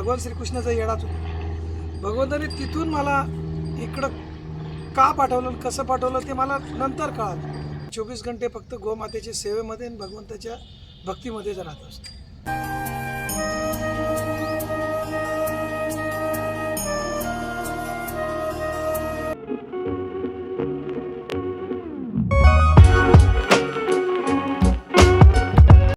भगवान श्रीकृष्णाचा येडाच होता भगवंताने तिथून मला इकडं का पाठवलं आणि कसं पाठवलं ते मला नंतर कळालं. चोवीस घंटे फक्त गोमातेच्या सेवेमध्ये आणि भगवंताच्या भक्तीमध्येच राहत असतो.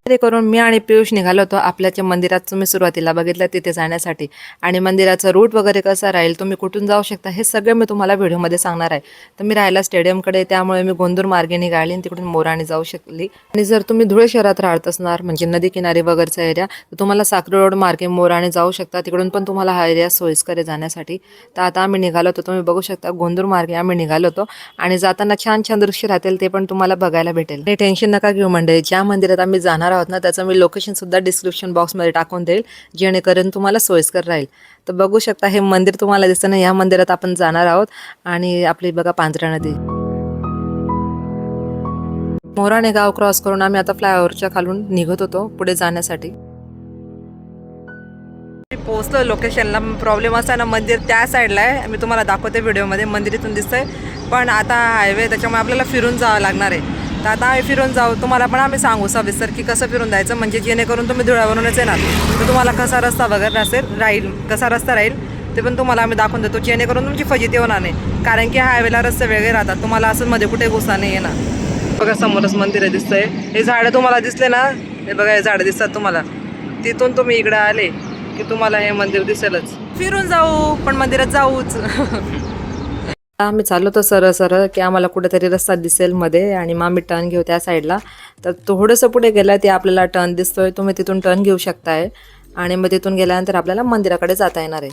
ते करून मी आणि पियुष निघालो होतो आपल्याच्या मंदिरात. तुम्ही सुरुवातीला बघितलं तिथे जाण्यासाठी. आणि मंदिराचा रूट वगैरे कसा राहील तुम्ही कुठून जाऊ शकता हे सगळं मी तुम्हाला व्हिडिओमध्ये सांगणार आहे. तर मी राहायला स्टेडियमकडे त्यामुळे मी गोंदूर मार्गे निघाली आणि तिकडून मोराने जाऊ शकली. आणि जर तुम्ही धुळे शहरात राहत असणार म्हणजे नदी किनारी वगैरेचा एरिया तर तुम्हाला साखरे रोड मार्गे मोराने जाऊ शकता. तिकडून पण तुम्हाला हा एरिया सोयीस्कर आहे जाण्यासाठी. तर आता आम्ही निघालो होतो तुम्ही बघू शकता गोंदूर मार्गे आम्ही निघालो होतो. आणि जाताना छान छान दृश्य राहतील ते पण तुम्हाला बघायला भेटेल. टेन्शन नका घेऊ मंडळी ज्या मंदिरात आम्ही जाणार आहोत ना त्याचं मी लोकेशनसुद्धा डिस्क्रिप्शन बॉक्समध्ये टाकून देईल जेणेकरून तुम्हाला सोयीस्कर राहील. तर बघू शकता हे मंदिर तुम्हाला दिसतं ना या मंदिरात आपण जाणार आहोत आणि आपली बघा पांजरा नदी. मोराणे गाव क्रॉस करून आम्ही आता फ्लायओव्हरच्या खालून निघत होतो पुढे जाण्यासाठी. पोहोचलो लोकेशनला प्रॉब्लेम असा ना मंदिर त्या साईडला आहे. मी तुम्हाला दाखवते व्हिडिओमध्ये मंदिर इथून दिसतंय. पण आता हायवे त्याच्यामुळे आपल्याला फिरून जावं लागणार आहे. तर आता आम्ही फिरून जाऊ. तुम्हाला पण आम्ही सांगू सविस्तर की कसं फिरून जायचं. म्हणजे जेणेकरून तुम्ही धुळ्यावरूनच येणार. तर तुम्हाला कसा रस्ता वगैरे असेल राहील कसा रस्ता राहील ते पण तुम्हाला आम्ही दाखवून देतो. जेणेकरून तुमची फजिती होणार नाही. कारण की हायवेला रस्ते वेगळे राहतात. तुम्हाला असं मध्ये कुठे घुसा नाही येणार. बघा समोरच मंदिर दिसतंय. हे झाडं तुम्हाला दिसले ना? हे बघा हे झाडं दिसतात तुम्हाला. तिथून तुम्ही इकडे आले की तुम्हाला हे मंदिर दिसेलच. फिरून जाऊ पण मंदिरात जाऊच. आम्ही चाललो होतो सरळ सरळ की आम्हाला कुठेतरी रस्ता दिसेल मध्ये आणि मग आम्ही टर्न घेऊ त्या साईडला तर थोडंसं पुढे गेलं ते आपल्याला टर्न दिसतोय तुम्ही तिथून टर्न घेऊ शकताय. आणि मग तिथून गेल्यानंतर आपल्याला मंदिराकडे जाता येणार आहे.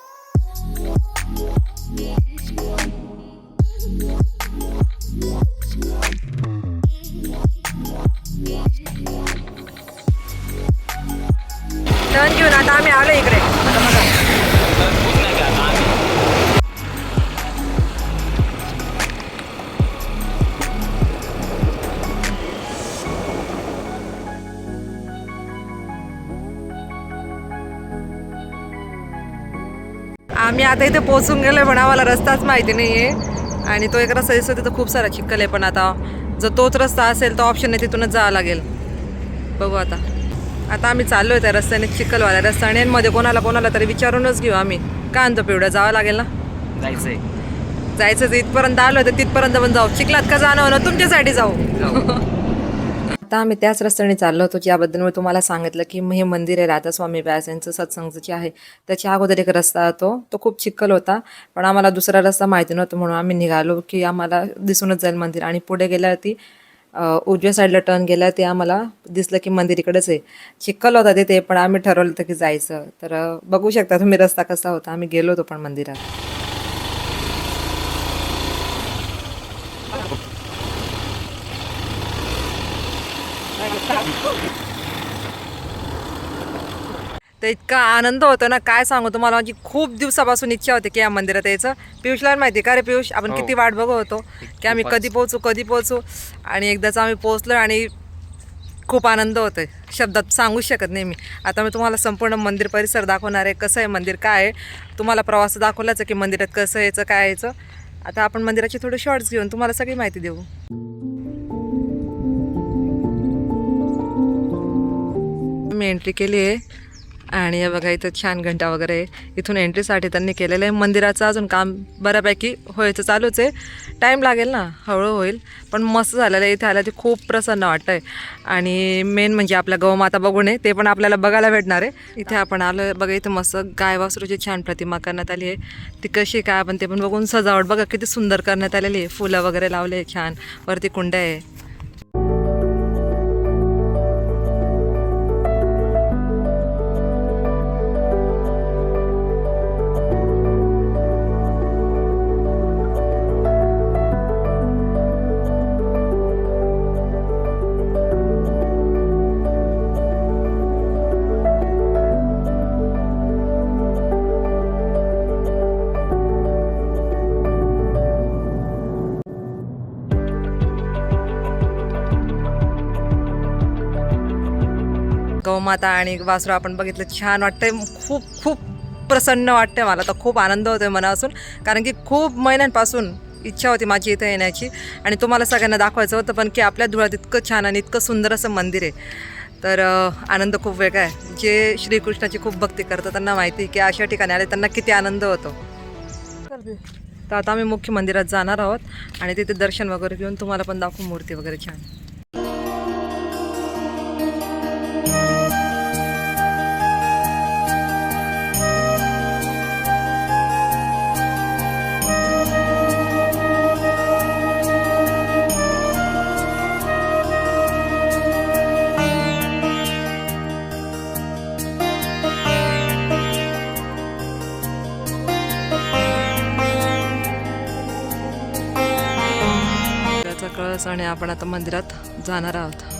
आता इथे पोहोचून गेलोय पण आम्हाला रस्ताच माहिती नाही आहे आणि तो एक रस्ता दिसतो तिथं खूप सारा चिखल आहे पण आता. जर तोच रस्ता असेल तर ऑप्शन आहे तिथूनच जावं लागेल. बघू आता. आता आम्ही चाललो आहे त्या रस्त्याने चिखलवाल्या रस्त्याने. आणि मध्ये कोणाला कोणाला तरी विचारूनच घेऊ आम्ही. का आणतो पिवड्या जावं लागेल ना? जायचंय. जायचं तर इथपर्यंत आलो तर तिथपर्यंत पण जाऊ. चिखलात का जाणं? होणं तुमच्यासाठी जाऊ. आता आम्ही त्याच रस्त्याने चाललो होतो ज्याबद्दल मी तुम्हाला सांगितलं की हे मंदिर आहे राधा स्वामी व्यास यांचं सत्संगचं जे आहे त्याच्या अगोदर एक रस्ता होतो तो खूप चिखल होता. पण आम्हाला दुसरा रस्ता माहिती नव्हता म्हणून आम्ही निघालो की आम्हाला दिसूनच जाईल मंदिर. आणि पुढे गेल्यावरती उजव्या साईडला टर्न गेला ते आम्हाला दिसलं की मंदिर इकडेच आहे. चिखल होता तिथे पण आम्ही ठरवलं होतं की जायचं. तर बघू शकता तुम्ही रस्ता कसा होता. आम्ही गेलो होतो पण मंदिरात. तर इतका आनंद होतो ना काय सांगू तुम्हाला? माझी खूप दिवसापासून इच्छा होती की या मंदिरात यायचं. पियुषला माहिती का रे पियुष? आपण किती वाट बघत होतो की आम्ही कधी पोहोचू कधी पोहोचू? आणि एकदाच आम्ही पोहोचलो आणि खूप आनंद होतोय. शब्दात सांगूच शकत नाही मी. आता मी तुम्हाला संपूर्ण मंदिर परिसर दाखवणार आहे. कसं आहे मंदिर काय आहे? तुम्हाला प्रवास दाखवलाच की मंदिरात कसं यायचं काय यायचं? आता आपण मंदिराचे थोडे शॉर्ट्स घेऊन तुम्हाला सगळी माहिती देऊ. मी एंट्री केली आहे. आणि बघा इथं छान घंटा वगैरे. इथून एंट्रीसाठी त्यांनी केलेलं आहे. मंदिराचं अजून काम बऱ्यापैकी व्हायचं चालूच आहे. टाईम लागेल ना हळू होईल. पण मस्त झालेलं आहे. इथे आलं ते खूप प्रसन्न वाटतं आहे आणि मेन म्हणजे आपल्या गौमाता बघून आहे. ते पण आपल्याला बघायला भेटणार आहे. इथे आपण आलो बघा इथं मस्त गाय वासरूची छान प्रतिमा करण्यात आली आहे. ती कशी काय आपण ते पण बघून सजावट बघा. किती सुंदर करण्यात आलेली आहे. फुलं वगैरे लावले छान. वरती कुंड्या आहे. गौमाता आणि वासरू आपण बघितलं छान वाटतंय. खूप खूप प्रसन्न वाटते मला. तर खूप आनंद होतोय मनापासून. कारण की खूप महिन्यांपासून इच्छा होती माझी इथं येण्याची. आणि तुम्हाला सगळ्यांना दाखवायचं होतं पण की आपल्या धुळ्यात इतकं छान आणि इतकं सुंदर असं मंदिर आहे. तर आनंद खूप वेगळा आहे. जे श्रीकृष्णाची खूप भक्ती करतात त्यांना माहिती की अशा ठिकाणी आले त्यांना किती आनंद होतो. तर आता आम्ही मुख्य मंदिरात जाणार आहोत. आणि तिथे दर्शन वगैरे घेऊन तुम्हाला पण दाखवू मूर्ती वगैरे छान. आपण आता मंदिरात जाणार आहोत.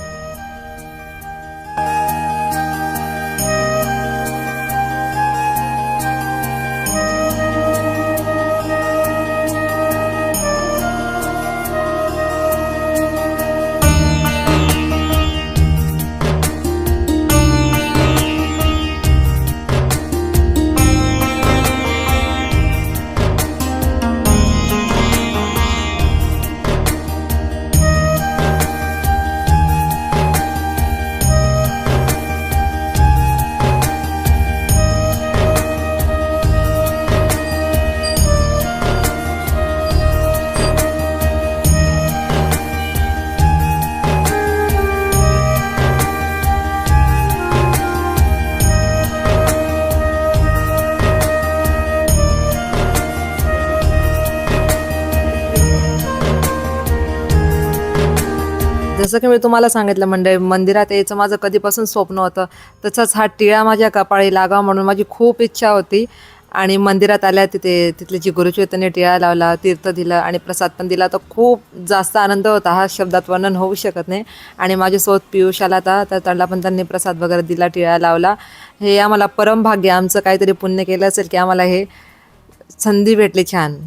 जसं की मी तुम्हाला सांगितलं म्हणजे मंदिरात यायचं माझं कधीपासून स्वप्न होतं. तसंच हा टिळा माझ्या कपाळी लागावा म्हणून माझी खूप इच्छा होती. आणि मंदिरात आल्या तिथे तिथले जी गुरुचैतन्य त्यांनी टिळा लावला तीर्थ दिलं आणि प्रसाद पण दिला तर खूप जास्त आनंद होता. हा शब्दात वर्णन होऊ शकत नाही. आणि माझ्यासोबत पियुष आला होता तर त्याला पण त्यांनी प्रसाद वगैरे दिला टिळा लावला. हे आम्हाला परमभाग्य आमचं काहीतरी पुण्य केलं असेल की आम्हाला हे संधी भेटली छान.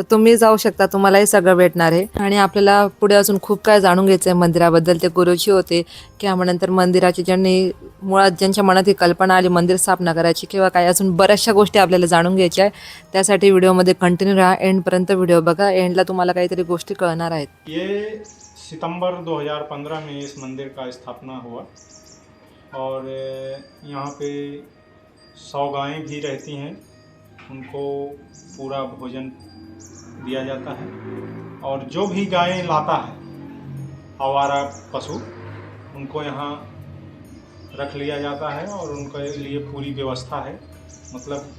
तर तुम्ही जाऊ शकता तुम्हालाही सगळं भेटणार आहे. आणि आपल्याला पुढे अजून खूप काय जाणून घ्यायचं आहे मंदिराबद्दल. ते गुरुजी होते किंवा नंतर मंदिराची ज्यांनी मुळात ज्यांच्या मनात ही कल्पना आली मंदिर स्थापना करायची किंवा काही अजून बऱ्याचशा गोष्टी आपल्याला जाणून घ्यायच्या आहे त्यासाठी व्हिडिओमध्ये कंटिन्यू राहा. एंडपर्यंत व्हिडिओ बघा. एंडला तुम्हाला काहीतरी गोष्टी कळणार आहेत. ये सितंबर 2015 में इस मंदिर का स्थापना हुआ। और यहाँ पे सौ गायें भी रहती हैं। उनको पूरा भोजन दिया जाता है। और जो भी गायें लाता है, आवारा पशु, उनको यहाँ रख लिया जाता है और उनके लिए पूरी व्यवस्था है। मतलब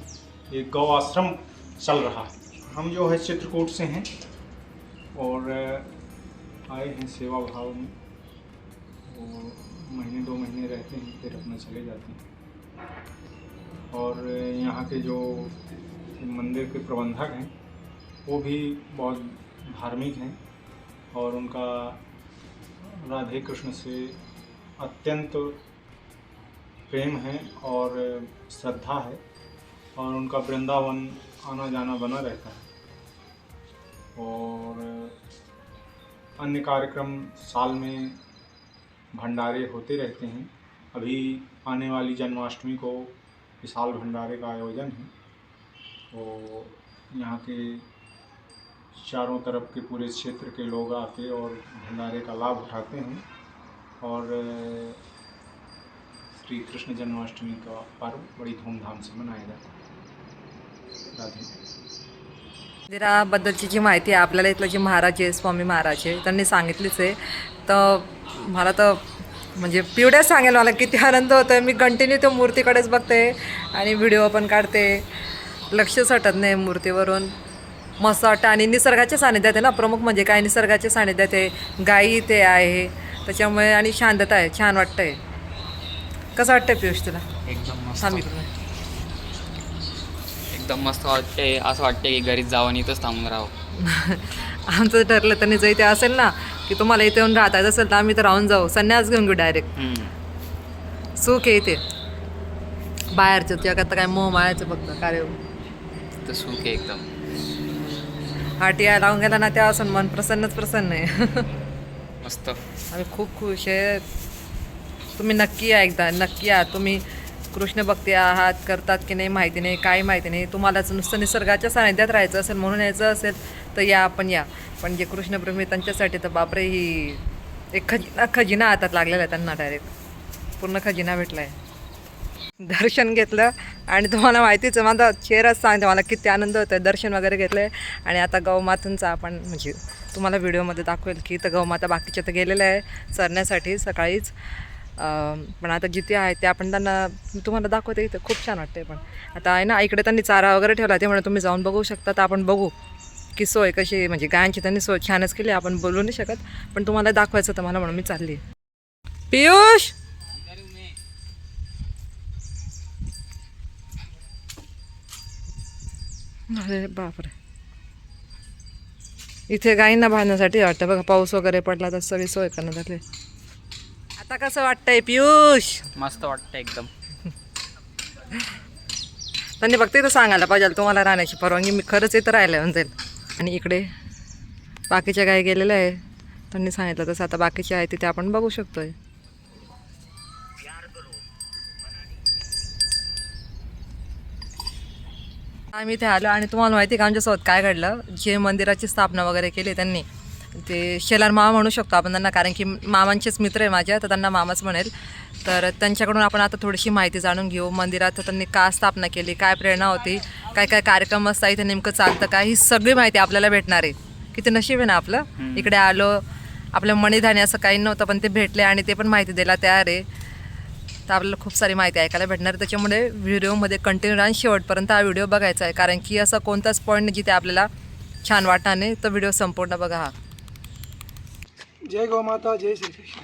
एक गौ आश्रम चल रहा है। हम जो है चित्रकूट से हैं और आए हैं सेवा भाव में। वो महीने दो महीने रहते हैं, फिर अपना चले जाते हैं। और यहाँ के जो मंदिर के प्रबंधक हैं, वो भी बहुत धार्मिक हैं और उनका राधे कृष्ण से अत्यंत प्रेम है और श्रद्धा है और उनका वृंदावन आना जाना बना रहता है। और अन्य कार्यक्रम साल में भंडारे होते रहते हैं। अभी आने वाली जन्माष्टमी को विशाल भंडारे का आयोजन है। तो यहाँ के चारों तरफ के पूरे क्षेत्र के लोग आते और भंडारे का लाभ उठाते हैं और श्री कृष्ण जन्माष्टमी का पर्व बड़ी धूमधाम से मनाया जाता है। राधे। मंदिराबद्दलची जी माहिती आहे आपल्याला इथलं जे महाराज आहे स्वामी महाराज आहे त्यांनी सांगितलीच आहे. तर मला तर म्हणजे पिवड्याच सांगेल मला किती आनंद होतो आहे मी कंटिन्यू त्या मूर्तीकडेच बघते आणि व्हिडिओ पण काढते. लक्षच हटत नाही मूर्तीवरून. मस्त वाटतं आणि निसर्गाच्या सानिध्यात आहे ना प्रमुख म्हणजे काय? निसर्गाच्या सानिध्यात आहे. गायी ते आहे. त्याच्यामुळे आणि शांतता आहे. छान वाटतंय. कसं वाटतंय पियुष तुला? एकदम मस्त. एकदम मस्त वाटते असं वाटते की घरीच जावं आणि इथंच थांबून राहावं. आमचं ठरलं त्यांनी जर इथे असेल ना की तुम्हाला इथे येऊन राहता येत असेल तर आम्ही तर राहून जाऊ. संन्यास घेऊन घेऊ डायरेक्ट हम्म. सुख आहे इथे. बाहेरचं जगात तर काय मोह मायाचं फक्त. कार्य तर सुख आहे एकदम. हा टिया लावून गेला ना तेव्हा मन प्रसन्नच प्रसन्न आहे. मस्त. आम्ही खूप खुश आहे. तुम्ही नक्की या एकदा नक्की या. तुम्ही कृष्ण भक्ती आहात करतात की नाही माहिती नाही काय माहिती नाही. तुम्हालाच नुसतं निसर्गाच्या सानिध्यात राहायचं असेल म्हणून यायचं असेल तर या आपण या. पण जे कृष्णप्रेमी त्यांच्यासाठी तर बापरे ही एक खजिना खजिना हातात लागलेला आहे त्यांना डायरेक्ट पूर्ण खजिना भेटला आहे दर्शन घेतलं आणि तुम्हाला माहितीच माझा चेहराच सांगते मला किती आनंद होतो आहे दर्शन वगैरे घेतलं आहे आणि आता गौमातांचा आपण म्हणजे तुम्हाला व्हिडिओमध्ये दाखवेल की तर गौमाता बाकीच्या तर गेलेल्या आहे चरण्यासाठी सकाळीच. पण आता जिथे आहे ते आपण त्यांना तुम्हाला दाखवते इथं. खूप छान वाटते पण. आता आहे ना इकडे त्यांनी चारा वगैरे ठेवला ते म्हणून तुम्ही जाऊन बघू शकता. तर आपण बघू की सोय कशी म्हणजे गायांची त्यांनी सोय छानच केली आपण बोलू नाही शकत. पण तुम्हाला दाखवायचं तर मला म्हणून मी चालली. पियुष! अरे बापरे. इथे गायींना बांधण्यासाठी वाटतं बघा पाऊस वगैरे पडला तर सगळी सोय करण्यात आली. आता कसं वाटतंय पियुष? मस्त वाटतं एकदम. त्यांनी फक्त इथं सांगायला पाहिजे तुम्हाला राहण्याची परवानगी मी खरंच इथं राहायला येऊन जाईल. आणि इकडे बाकीच्या गायी गेलेल्या आहे. त्यांनी सांगितलं तसं आता बाकीचे आहे तिथे आपण बघू शकतोय. आम्ही इथे आलो आणि तुम्हाला माहिती आहे का आमच्यासोबत काय घडलं? जे मंदिराची स्थापना वगैरे केली त्यांनी ते शेलार मामा म्हणू शकतो आपण त्यांना कारण की मामांचेच मित्र आहे माझ्या तर त्यांना मामाच म्हणेल. तर त्यांच्याकडून आपण आता थोडीशी माहिती जाणून घेऊ मंदिरात त्यांनी का स्थापना केली काय प्रेरणा होती काय काय कार्यक्रम असतात इथे नेमकं चालतं काय ही सगळी माहिती आपल्याला भेटणार आहे. किती नशीब आहे ना आपलं? इकडे आलो आपल्या मणीधानी असं काही नव्हतं पण ते भेटले आणि ते पण माहिती द्यायला तयार आहे. तर आपल्याला खूप सारी माहिती ऐकायला भेटणार त्याच्यामुळे व्हिडिओमध्ये कंटिन्यू राहून शेवटपर्यंत हा व्हिडिओ बघायचा आहे. कारण की असा कोणताच पॉईंट जिथे आपल्याला छान वाटणार नाही. तर व्हिडिओ संपूर्ण बघा हा. जय गोमाता जय श्री कृष्ण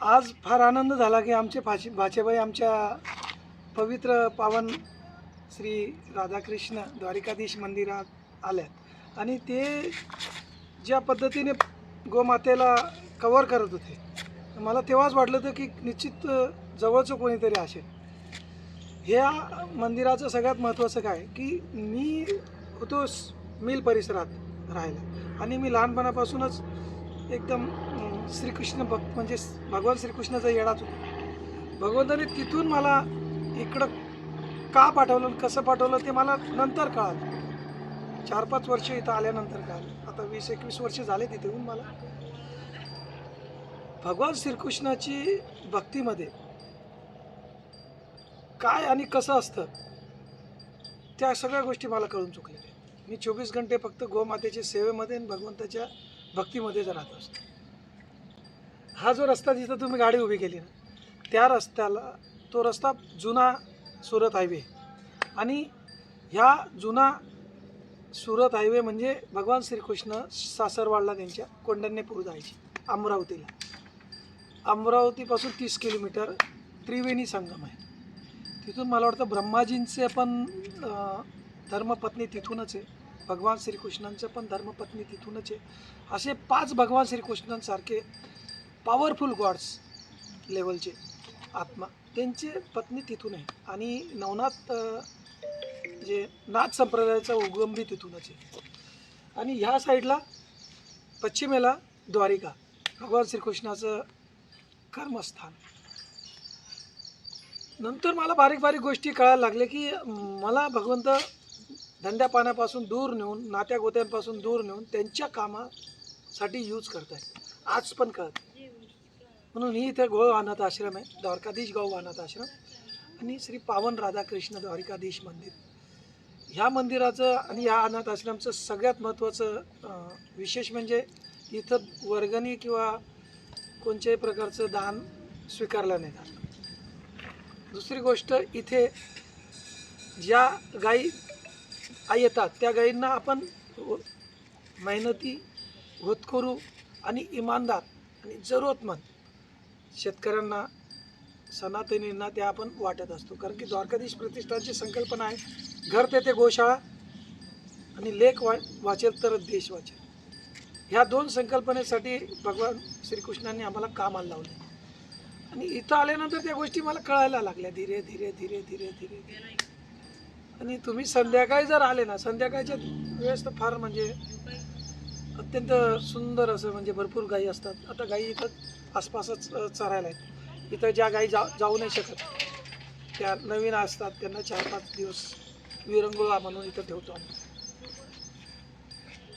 आज फार आनंद झाला की आमचे भाचे भाचेबाई आमच्या पवित्र पावन श्री राधाकृष्ण द्वारिकाधीश मंदिरात आल्यात. आणि ते ज्या पद्धतीने गोमातेला कवर करत होते मला तेव्हाच वाटलं होतं की निश्चित जवळचं कोणीतरी असेल. ह्या मंदिराचं सगळ्यात महत्त्वाचं काय की मी होतो मिल परिसरात राहायला. आणि मी लहानपणापासूनच एकदम श्रीकृष्ण भक्त म्हणजे भगवान श्रीकृष्णाचा येडाच होतो. भगवंताने तिथून मला इकडं का पाठवलं कसं पाठवलं ते मला नंतर कळालं. चार पाच वर्ष इथं आल्यानंतर कळालं. आता वीस एकवीस वर्ष झाले तिथेहून मला. भगवान श्रीकृष्णाची भक्तीमध्ये काय आणि कसं असतं त्या सगळ्या गोष्टी मला कळून चुकलेल्या आहेत. मी चोवीस घंटे फक्त गोमातेच्या सेवेमध्ये आणि भगवंताच्या भक्तीमध्येच राहत असतो. हा जो रस्ता जिथं तुम्ही गाडी उभी केली ना त्या रस्त्याला तो रस्ता जुना सुरत हायवे. आणि ह्या जुना सुरत हायवे म्हणजे भगवान श्रीकृष्ण सासरवाडला त्यांच्या कोंडण्यपूर जायचे अमरावतीला. अमरावतीपासून तीस किलोमीटर त्रिवेणी संगम आहे. तिथून मला वाटतं ब्रह्माजींचे पण धर्मपत्नी तिथूनच आहे. भगवान श्रीकृष्णांचं पण धर्मपत्नी तिथूनच आहे. असे पाच भगवान श्रीकृष्णांसारखे पॉवरफुल गॉड्स लेवलचे आत्मा त्यांचे पत्नी तिथून आहे. आणि नवनाथ जे नाथ संप्रदायाचा उगम बी तिथूनच आहे. आणि ह्या साईडला पश्चिमेला द्वारिका भगवान श्रीकृष्णाचं कर्मस्थान. नंतर मला बारीक बारीक गोष्टी कळायला लागल्या की मला भगवंत धंद्या पाण्यापासून दूर नेऊन नात्या गोत्यांपासून दूर नेऊन त्यांच्या कामासाठी यूज करत आहे आज पण कळत म्हणून ही इथे गोळ अनाथ आश्रम आहे द्वारकाधीश गौ अनाथ आश्रम. आणि श्री पावन राधाकृष्ण द्वारिकाधीश मंदिर. ह्या मंदिराचं आणि ह्या अनाथ आश्रमचं सगळ्यात महत्त्वाचं विशेष म्हणजे इथं वर्गणी किंवा कोणत्याही प्रकारचं दान स्वीकारलं नाही जात. दुसरी गोष्ट इथे ज्या गाई येतात त्या गायींना आपण मेहनती होतकरू आणि इमानदार आणि जरूरतमंद शेतकऱ्यांना सनातनींना त्या आपण वाटत असतो. कारण की द्वारकाधीश प्रतिष्ठानची संकल्पना आहे घर तेथे गोशाळा आणि लेख वा वाचेल तरच देश वाचेल. ह्या दोन संकल्पनेसाठी भगवान श्रीकृष्णांनी आम्हाला कामाला लावले. आणि इथं आल्यानंतर त्या गोष्टी मला कळायला लागल्या. धीरे धीरे धीरे धीरे धीरे. आणि तुम्ही संध्याकाळी जर आले ना संध्याकाळच्या वेळेस तर फार म्हणजे अत्यंत सुंदर असं म्हणजे भरपूर गायी असतात. आता गायी इथं आसपासच चरायला आहेत. इथं ज्या गाई जा जाऊ नाही शकत त्या नवीन असतात. त्यांना चार पाच दिवस विरंगुळा म्हणून इथं ठेवतो आम्ही.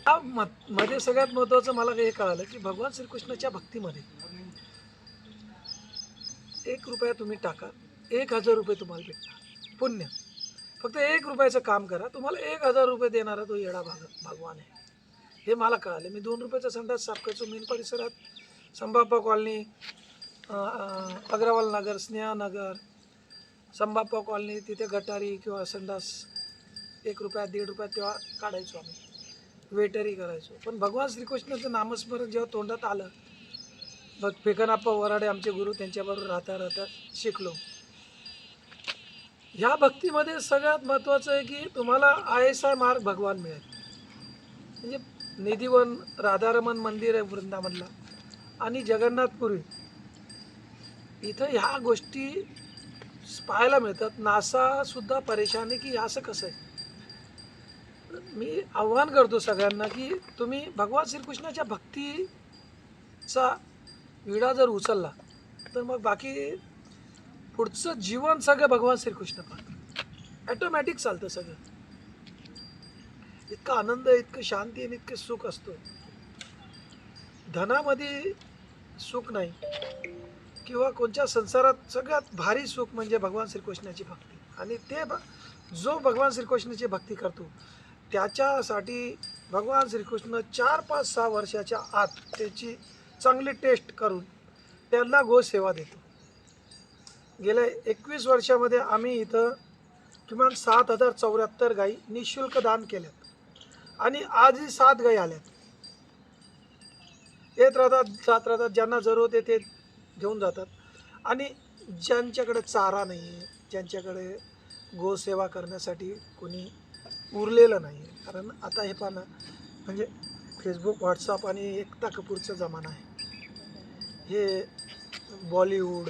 मध्ये सगळ्यात महत्त्वाचं मला हे कळालं की भगवान श्रीकृष्णाच्या भक्तीमध्ये एक रुपया तुम्ही टाका एक हजार रुपये तुम्हाला भेटणार. पुण्य. फक्त एक रुपयाचं काम करा तुम्हाला एक हजार रुपये देणारा तो येडा भाग भगवान आहे. हे मला कळालं. मी दोन रुपयाचा संडास साफ करायचो मेन परिसरात. संभाप्पा कॉलनी अग्रवाल नगर स्नेहानगर संभाप्पा कॉलनी तिथे गटारी किंवा संडास एक रुपया दीड रुपया तेव्हा काढायचो आम्ही. वेटरी करायचो. पण भगवान श्रीकृष्णाचं नामस्मरण जेव्हा तोंडात आलं बघ फेकनाप्पा वराडे आमचे गुरु त्यांच्याबरोबर राहता राहता शिकलो. ह्या भक्तीमध्ये सगळ्यात महत्त्वाचं आहे की तुम्हाला आय एस आय मार्ग भगवान मिळेल. म्हणजे निधिवन राधारमण मंदिर आहे वृंदावनला आणि जगन्नाथपुरी. इथं ह्या गोष्टी पाहायला मिळतात. नासासुद्धा परेशान आहे की असं कसं आहे? मी आव्हान करतो सगळ्यांना की तुम्ही भगवान श्रीकृष्णाच्या भक्तीचा विडा जर उचलला तर मग बाकी पुढचं जीवन सगळं भगवान श्रीकृष्ण पाहतात. ॲटोमॅटिक चालतं सगळं. इतका आनंद इतकं शांती आणि इतकं सुख असतो. धनामध्ये सुख नाही. किंवा कोणत्या संसारात सगळ्यात भारी सुख म्हणजे भगवान श्रीकृष्णाची भक्ती. आणि ते जो भगवान श्रीकृष्णाची भक्ती करतो त्याच्यासाठी भगवान श्रीकृष्ण चार पाच सहा वर्षाच्या आत त्याची चांगली टेस्ट करून त्यांना गोसेवा देतो. गेल्या एकवीस वर्षामध्ये आम्ही इथं किमान सात हजार चौऱ्याहत्तर गाई निशुल्क दान केल्यात आणि आजही सात गाई आल्यात. येत राहतात जात राहतात ज्यांना जरूरत आहे ते घेऊन जातात. आणि ज्यांच्याकडे चारा नाही आहे ज्यांच्याकडे गोसेवा करण्यासाठी कोणी उरलेलं नाही आहे कारण आता हे पाहणं म्हणजे फेसबुक व्हॉट्सअप आणि एकता कपूरचा जमाना आहे. हे बॉलिवूड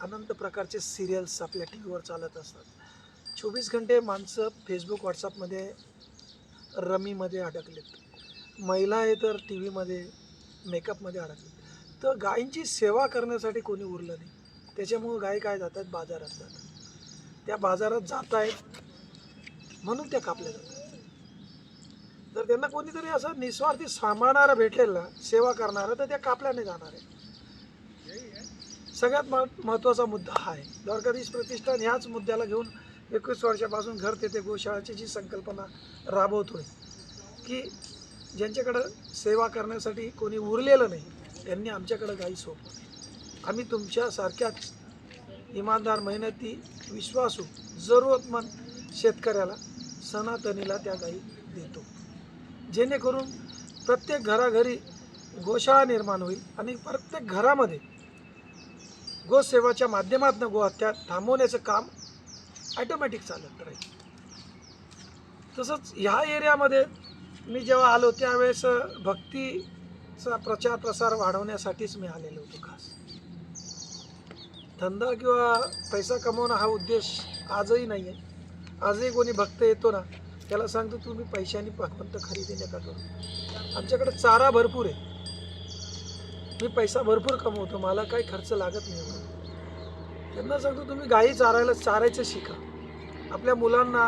अनंत प्रकारचे सिरियल्स आपल्या टी व्हीवर चालत असतात. चोवीस घंटे माणसं फेसबुक व्हॉट्सअपमध्ये रमीमध्ये अडकलेत. महिला आहे तर टी व्हीमध्ये मेकअपमध्ये अडकलेत. तर गायींची सेवा करण्यासाठी कोणी उरलं नाही. त्याच्यामुळं गाय काय जातात? बाजारात जातात. त्या बाजारात जात आहेत म्हणून त्या कापल्या जातात. जर त्यांना कोणीतरी असं निस्वार्थी सांभाळणारा भेटलेला सेवा करणारा तर त्या कापल्या नाही जाणार आहे सगळ्यात महत्त्वाचा मुद्दा हा आहे. द्वारकाधीश प्रतिष्ठान ह्याच मुद्द्याला घेऊन एकवीस वर्षापासून घर तेथे गोशाळाची जी संकल्पना राबवतोय की ज्यांच्याकडं सेवा करण्यासाठी कोणी उरलेलं नाही त्यांनी आमच्याकडं गाई सोपं आम्ही तुमच्यासारख्याच इमानदार मेहनती विश्वासू जरूरतमंद शेतकऱ्याला सनातनीला त्या गाई देतो. जेणेकरून प्रत्येक घराघरी गोशाळा निर्माण होईल आणि प्रत्येक घरामध्ये गोसेवाच्या माध्यमातून गोहत्या थांबवण्याचं काम ॲटोमॅटिक चालत राहील. तसंच ह्या एरियामध्ये मी जेव्हा आलो त्यावेळेस भक्तीचा प्रचार प्रसार वाढवण्यासाठीच मी आलेलो होतो खास. धंदा किंवा पैसा कमवणं हा उद्देश आजही नाही आहे आजही कोणी भक्त येतो ना त्याला सांगतो तुम्ही पैशाने भगवंत खरेदी नका करू? आमच्याकडे चारा भरपूर आहे. मी पैसा भरपूर कमवतो मला काही खर्च लागत नाही त्यांना सांगतो तुम्ही गाई चारायला चारायचं शिका. आपल्या मुलांना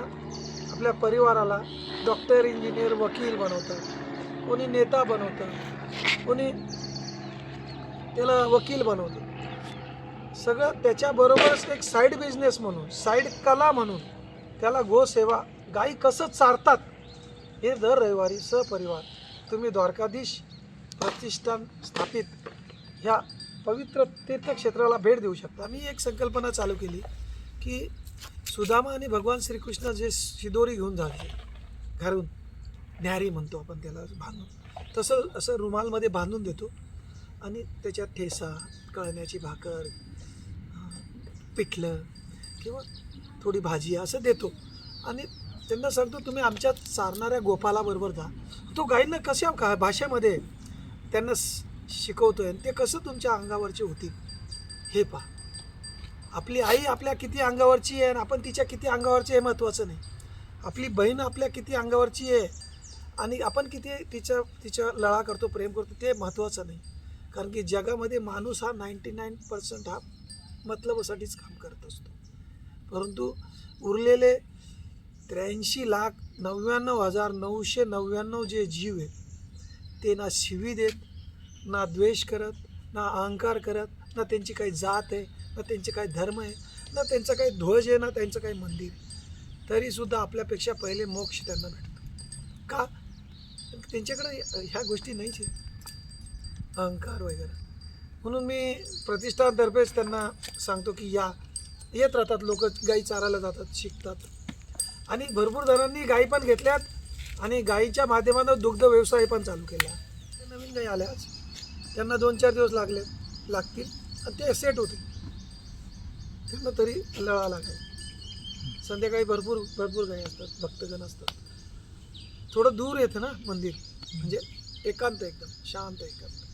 आपल्या परिवाराला डॉक्टर इंजिनियर वकील बनवतं कोणी नेता बनवतं. कोणी त्याला वकील बनवतं. सगळं त्याच्याबरोबरच एक साईड बिझनेस म्हणून साईड कला म्हणून त्याला गोसेवा गाई कसं चारतात हे दर रविवारी सहपरिवार तुम्ही द्वारकाधीश प्रतिष्ठान स्थापित ह्या पवित्र तीर्थक्षेत्राला भेट देऊ शकता. मी एक संकल्पना चालू केली की सुदामा आणि भगवान श्रीकृष्ण जे शिदोरी घेऊन झाले घरून न्यारी म्हणतो आपण त्याला बांधून तसं असं रुमालमध्ये बांधून देतो आणि त्याच्यात ठेसा कळण्याची भाकर पिठलं किंवा थोडी भाजी असं देतो. आणि त्यांना सांगतो तुम्ही आमच्या चारणाऱ्या गोपालाबरोबर जा. तो गाईंना कशा का भाषेमध्ये त्यांना शिकवतो आहे आणि ते कसं तुमच्या अंगावरचे होतील हे पहा. आपली आई आपल्या किती अंगावरची आहे आणि आपण तिच्या किती अंगावरची हे महत्त्वाचं नाही. आपली बहीण आपल्या किती अंगावरची आहे आणि आपण किती तिच्या तिच्या लळा करतो प्रेम करतो ते महत्त्वाचं नाही. कारण की जगामध्ये माणूस हा नाईंटी नाईन पर्सेंट हा मतलबासाठीच काम करत असतो. परंतु उरलेले त्र्याऐंशी लाख नव्याण्णव हजार नऊशे नव्याण्णव जे जीव आहेत ते ना शिवी देत ना द्वेष करत ना अहंकार करत ना त्यांची काही जात आहे ना त्यांचे काही धर्म आहे ना त्यांचा काही ध्वज आहे ना त्यांचं काही मंदिर. आहे तरीसुद्धा आपल्यापेक्षा पहिले मोक्ष त्यांना भेटतो. का? त्यांच्याकडे ह्या गोष्टी नाहीच आहे अहंकार वगैरे. म्हणून मी प्रतिष्ठानतर्फेच त्यांना सांगतो की या. येत राहतात लोक गाई चारायला जातात शिकतात. आणि भरपूर जणांनी गाई पण घेतल्यात आणि गाईच्या माध्यमातून दुग्ध व्यवसाय पण चालू केला. नवीन गाई आल्या आज. त्यांना दोन चार दिवस लागले लागतील. आणि ते सेट होतील. त्यांना तरी लळा लागेल. संध्याकाळी भरपूर भरपूर गाई असतात भक्तगण असतात. थोडं दूर येतं ना मंदिर. म्हणजे एकांत एकदम शांत एकांत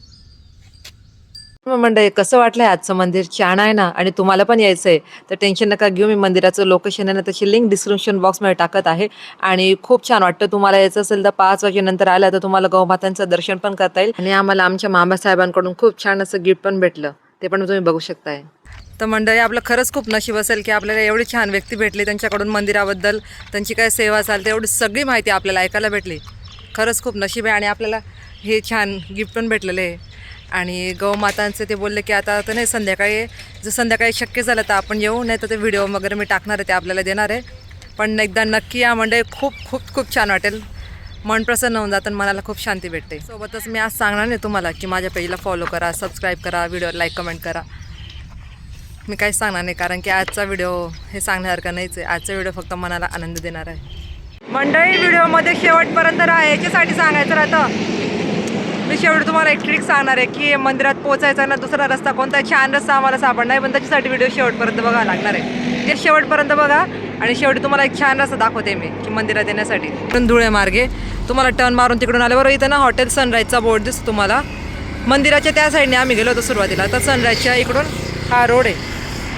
मंडळी कसं वाटलंय आजचं मंदिर? छान आहे ना? आणि तुम्हाला पण यायचं आहे तर टेन्शन नका घेऊ मी मंदिराचं लोकेशन आहे ना त्याची लिंक डिस्क्रिप्शन बॉक्समध्ये टाकत आहे. आणि खूप छान वाटतं तुम्हाला यायचं असेल तर पाच वाजेनंतर आलं तर तुम्हाला गौमातांचं दर्शन पण करता येईल. आणि आम्हाला आमच्या मामासाहेबांकडून खूप छान असं गिफ्ट पण भेटलं. ते पण तुम्ही बघू शकताय. तर मंडळी आपलं खरंच खूप नशीब असेल की आपल्याला एवढी छान व्यक्ती भेटली त्यांच्याकडून मंदिराबद्दल. त्यांची काय सेवा चालते एवढी सगळी माहिती आपल्याला ऐकायला भेटली. खरंच खूप नशीब आहे आणि आपल्याला हे छान गिफ्ट पण भेटलेलं आहे. आणि गौमातांचे ते बोलले की आता तर नाही संध्याकाळी जर संध्याकाळी शक्य झालं तर आपण येऊ नाही तर ते व्हिडिओ वगैरे मी टाकणार आहे ते आपल्याला देणार आहे. पण एकदा नक्की या मंडळी खूप खूप खूप छान वाटेल. मन प्रसन्न होऊन जातं मनाला खूप शांती भेटते. सोबतच मी आज सांगणार नाही तुम्हाला की माझ्या पेजला फॉलो करा सबस्क्राईब करा व्हिडिओ लाईक कमेंट करा. मी काहीच सांगणार नाही कारण की आजचा व्हिडिओ हे सांगण्यासारखा नाहीच आहे. आजचा व्हिडिओ फक्त मनाला आनंद देणार आहे. मंडळी व्हिडिओमध्ये शेवटपर्यंत राहा याच्यासाठी सांगायचं राहतं मी शेवटी तुम्हाला एक ट्रिक सांगणार आहे की मंदिरात पोहोचायचा ना दुसरा रस्ता कोणता छान रस्ता आम्हाला सापडणार आहे पण त्याच्यासाठी व्हिडिओ शेवटपर्यंत बघा लागणार आहे. ते शेवटपर्यंत बघा आणि शेवटी तुम्हाला एक छान रस्ता दाखवते मी की मंदिरात येण्यासाठी. इकडून धुळे मार्गे. तुम्हाला टर्न मारून तिकडून आल्यावर इथं ना हॉटेल सनराईजचा बोर्ड दिसतो तुम्हाला. मंदिराच्या त्या साईडने आम्ही गेलो होतो सुरुवातीला तर सनराईजच्या इकडून हा रोड आहे.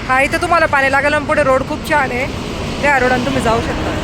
हा इथं तुम्हाला पाणी लागेल पुढे रोड खूप छान आहे. त्या रोडाने तुम्ही जाऊ शकता.